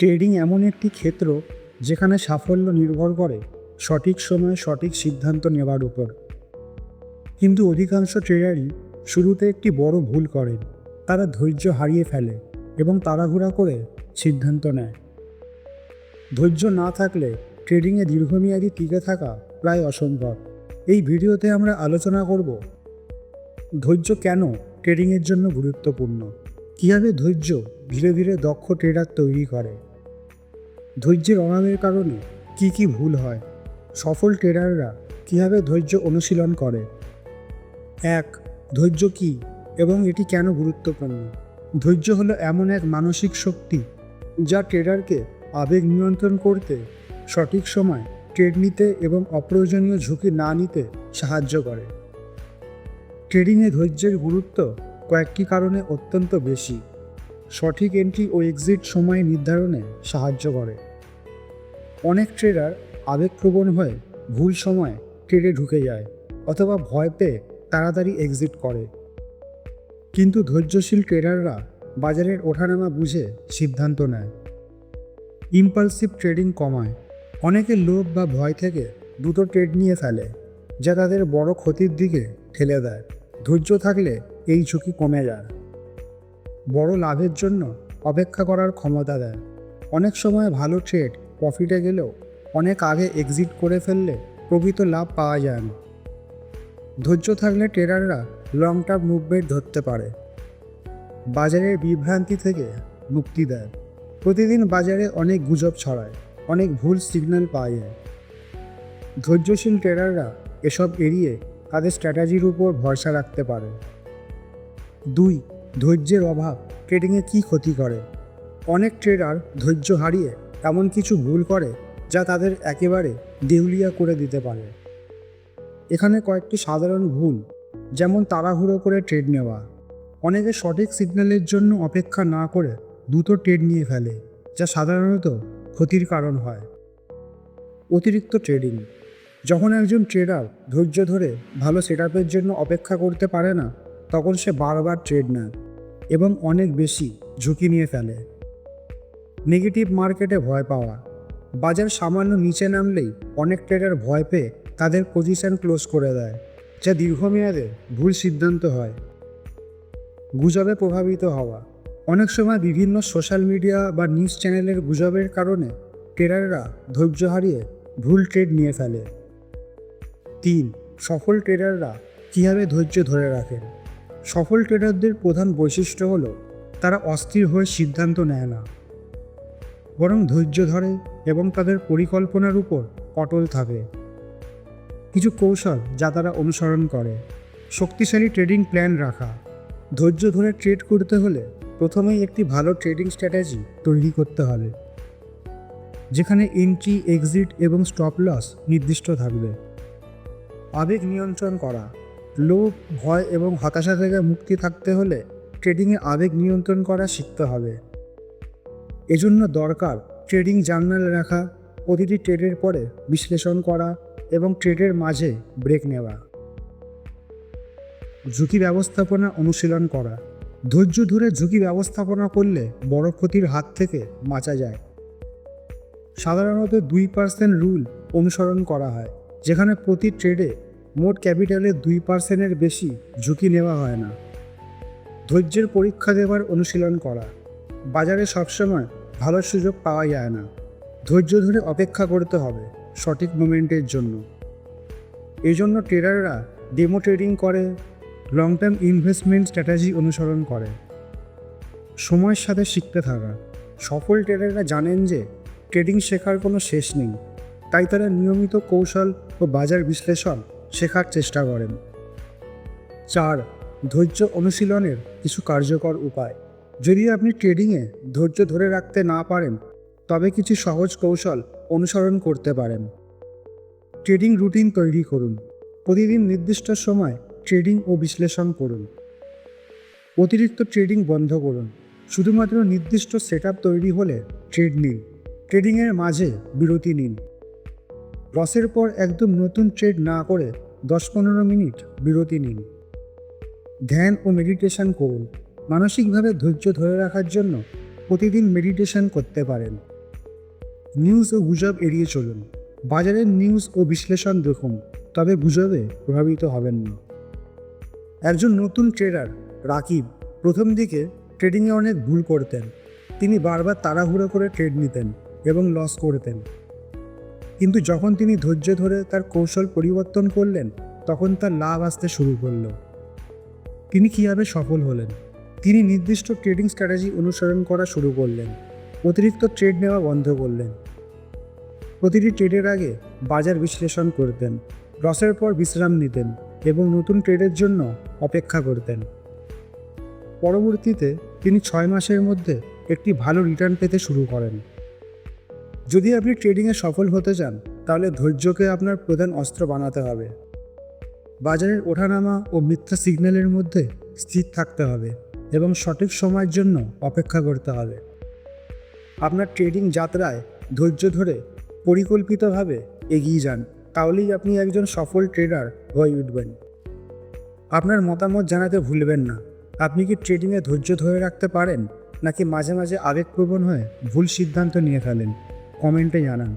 Trading এমন একটি ক্ষেত্র যেখানে সাফল্য নির্ভর করে সঠিক সময়ে সঠিক সিদ্ধান্ত নেওয়ার উপর। কিন্তু অধিকাংশ ট্রেডারই শুরুতে একটি বড় ভুল করেন তারা ধৈর্য হারিয়ে ফেলে এবং তাড়াহুড়া করে সিদ্ধান্ত নেয়। ধৈর্য না থাকলে ট্রেডিংয়ে দীর্ঘমেয়াদী টিকে থাকা প্রায় অসম্ভব। এই ভিডিওতে আমরা আলোচনা করব, ধৈর্য কেন ট্রেডিংয়ের জন্য গুরুত্বপূর্ণ? কীভাবে ধৈর্য ধীরে ধীরে দক্ষ ট্রেডার তৈরি করে? ধৈর্যের অভাবের কারণে কি কি ভুল হয়, সফল ট্রেডাররা কীভাবে ধৈর্য অনুশীলন করে? এক, ধৈর্য কী এবং এটি কেন গুরুত্বপূর্ণ? ধৈর্য হলো এমন এক মানসিক শক্তি যা ট্রেডারকে আবেগ নিয়ন্ত্রণ করতে, সঠিক সময় ট্রেড নিতে এবং অপ্রয়োজনীয় ঝুঁকি না নিতে সাহায্য করে। ট্রেডিংয়ে ধৈর্যের গুরুত্ব কয়েকটি কারণে অত্যন্ত বেশি। সঠিক এন্ট্রি ও এক্সিট সময় নির্ধারণে সাহায্য করে। অনেক ট্রেডার আবেগপ্রবণ হয়ে ভুল সময় ট্রেডে ঢুকে যায় অথবা ভয় পেয়ে তাড়াতাড়ি এক্সিট করে। কিন্তু ধৈর্যশীল ট্রেডাররা বাজারের ওঠানামা বুঝে সিদ্ধান্ত নেয়। ইম্পালসিভ ট্রেডিং কমায়। অনেকে লোভ বা ভয় থেকে দুটো ট্রেড নিয়ে ফেলে, যা তাদের বড় ক্ষতির দিকে ঠেলে দেয়। ধৈর্য থাকলে এই ঝুঁকি কমে যায়। বড় লাভের জন্য অপেক্ষা করার ক্ষমতা দেয়। অনেক সময় ভালো ট্রেড প্রফিটে গেলেও অনেক আগে এক্সিট করে ফেললে প্রকৃত লাভ পাওয়া যায় না। ধৈর্য থাকলে ট্রেডাররা লং টার্ম মুভমেন্ট ধরতে পারে। বাজারের বিভ্রান্তি থেকে মুক্তি দেয়। প্রতিদিন বাজারে অনেক গুজব ছড়ায়, অনেক ভুল সিগন্যাল পাওয়া যায় ধৈর্যশীল ট্রেডাররা এসব এড়িয়ে তাদের স্ট্র্যাটাজির উপর ভরসা রাখতে পারে। দুই ধৈর্যের অভাব ট্রেডিংয়ে কী ক্ষতি করে? অনেক ট্রেডার ধৈর্য হারিয়ে এমন কিছু ভুল করে যা তাদের একেবারে দেউলিয়া করে দিতে পারে। এখানে কয়েকটি সাধারণ ভুল, যেমন তাড়াহুড়ো করে ট্রেড নেওয়া। অনেকে সঠিক সিগন্যালের জন্য অপেক্ষা না করে দ্রুত ট্রেড নিয়ে ফেলে, যা সাধারণত ক্ষতির কারণ হয়। অতিরিক্ত ট্রেডিং যখন একজন ট্রেডার ধৈর্য ধরে ভালো সেট জন্য অপেক্ষা করতে পারে না তখন সে বারবার ট্রেড নেয় এবং অনেক বেশি ঝুঁকি নিয়ে ফেলে। নেগেটিভ মার্কেটে ভয় পাওয়া। বাজার সামান্য নিচে নামলেই অনেক ট্রেডার ভয় পেয়ে তাদের পজিশন ক্লোজ করে দেয়, যা দীর্ঘমেয়াদে ভুল সিদ্ধান্ত হয়। গুজবে প্রভাবিত হওয়া। অনেক সময় বিভিন্ন সোশ্যাল মিডিয়া বা নিউজ চ্যানেলের গুজবের কারণে ট্রেডাররা ধৈর্য হারিয়ে ভুল ট্রেড নিয়ে ফেলে। তিন, সফল ট্রেডাররা কীভাবে ধৈর্য ধরে রাখেন? সফল ট্রেডারদের প্রধান বৈশিষ্ট্য হল তারা অস্থির হয়ে সিদ্ধান্ত নেয় না। বরং ধৈর্য ধরে এবং তাদের পরিকল্পনার উপর অটল থাকে। কিছু কৌশল যা তারা অনুসরণ করে। শক্তিশালী ট্রেডিং প্ল্যান রাখা। ধৈর্য ধরে ট্রেড করতে হলে প্রথমেই একটি ভালো ট্রেডিং স্ট্র্যাটেজি তৈরি করতে হবে। যেখানে এন্ট্রি এক্সিট এবং স্টপ লস নির্দিষ্ট থাকবে। আবেগ নিয়ন্ত্রণ করা। লোভ, ভয় এবং হতাশা থেকে মুক্তি থাকতে হলে ট্রেডিংয়ে আবেগ নিয়ন্ত্রণ করা শিখতে হবে। এজন্য দরকার ট্রেডিং জার্নাল রাখা, প্রতিটি ট্রেডের পরে বিশ্লেষণ করা এবং ট্রেডের মাঝে ব্রেক নেওয়া। ঝুঁকি ব্যবস্থাপনা অনুশীলন করা। ধৈর্য ধরে ঝুঁকি ব্যবস্থাপনা করলে বড় ক্ষতির হাত থেকে বাঁচা যায়। সাধারণত দুই পার্সেন্ট রুল অনুসরণ করা হয়, যেখানে প্রতি ট্রেডে মোট ক্যাপিটালের দুই পার্সেন্টের বেশি ঝুঁকি নেওয়া হয় না। ধৈর্যের পরীক্ষা দেওয়ার অনুশীলন করা। বাজারে সবসময় ভালো সুযোগ পাওয়া যায় না। ধৈর্য ধরে অপেক্ষা করতে হবে সঠিক মুমেন্টের জন্য। এই জন্য ট্রেডাররা ডেমো ট্রেডিং করে লং টার্ম ইনভেস্টমেন্ট স্ট্র্যাটেজি অনুসরণ করে। সময়ের সাথে শিখতে থাকা। সফল ট্রেডাররা জানেন যে ট্রেডিং শেখার কোনো শেষ নেই। তাই তারা নিয়মিত কৌশল ও বাজার বিশ্লেষণ শেখার চেষ্টা করেন। চার, ধৈর্য অনুশীলনের কিছু কার্যকর উপায়। যদি আপনি ট্রেডিংয়ে ধৈর্য ধরে রাখতে না পারেন, তবে কিছু সহজ কৌশল অনুসরণ করতে পারেন। ট্রেডিং রুটিন তৈরি করুন। প্রতিদিন নির্দিষ্ট সময় ট্রেডিং ও বিশ্লেষণ করুন। অতিরিক্ত ট্রেডিং বন্ধ করুন। শুধুমাত্র নির্দিষ্ট সেট তৈরি হলে ট্রেড নিন। ট্রেডিংয়ের মাঝে বিরতি নিন। লসের পর একদম নতুন ট্রেড না করে দশ পনেরো মিনিট বিরতি নিন। ধ্যান ও মেডিটেশন করুন। মানসিকভাবে ধৈর্য ধরে রাখার জন্য প্রতিদিন মেডিটেশন করতে পারেন। নিউজ ও গুজব এড়িয়ে চলুন। বাজারের নিউজ ও বিশ্লেষণ দেখুন, তবে গুজবে প্রভাবিত হবেন না। একজন নতুন ট্রেডার, রাকিব, প্রথম দিকে ট্রেডিংয়ে অনেক ভুল করতেন। তিনি বারবার তাড়াহুড়ো করে ট্রেড নিতেন এবং লস করতেন। কিন্তু যখন তিনি ধৈর্য ধরে তার কৌশল পরিবর্তন করলেন, তখন তার লাভ আসতে শুরু করল। তিনি কীভাবে সফল হলেন? তিনি নির্দিষ্ট ট্রেডিং স্ট্র্যাটেজি অনুসরণ করা শুরু করলেন, অতিরিক্ত ট্রেড নেওয়া বন্ধ করলেন। প্রতিটি ট্রেডের আগে বাজার বিশ্লেষণ করতেন লসের পর বিশ্রাম নিতেন এবং নতুন ট্রেডের জন্য অপেক্ষা করতেন। পরবর্তীতে তিনি ছয় মাসের মধ্যে একটি ভালো রিটার্ন পেতে শুরু করেন। যদি আপনি ট্রেডিংয়ে সফল হতে চান, তাহলে ধৈর্যকে আপনার প্রধান অস্ত্র বানাতে হবে। বাজারের ওঠানামা ও মিথ্যা সিগন্যালের মধ্যে স্থির থাকতে হবে এবং সঠিক সময়ের জন্য অপেক্ষা করতে হবে। আপনার ট্রেডিং যাত্রায় ধৈর্য ধরে পরিকল্পিতভাবে এগিয়ে যান, তাহলেই আপনি একজন সফল ট্রেডার হয়ে উঠবেন। আপনার মতামত জানাতে ভুলবেন না। আপনি কি ট্রেডিংয়ে ধৈর্য ধরে রাখতে পারেন, নাকি মাঝে মাঝে আবেগপ্রবণ হয়ে ভুল সিদ্ধান্ত নিয়ে ফেলেন? কমেন্টে জানান।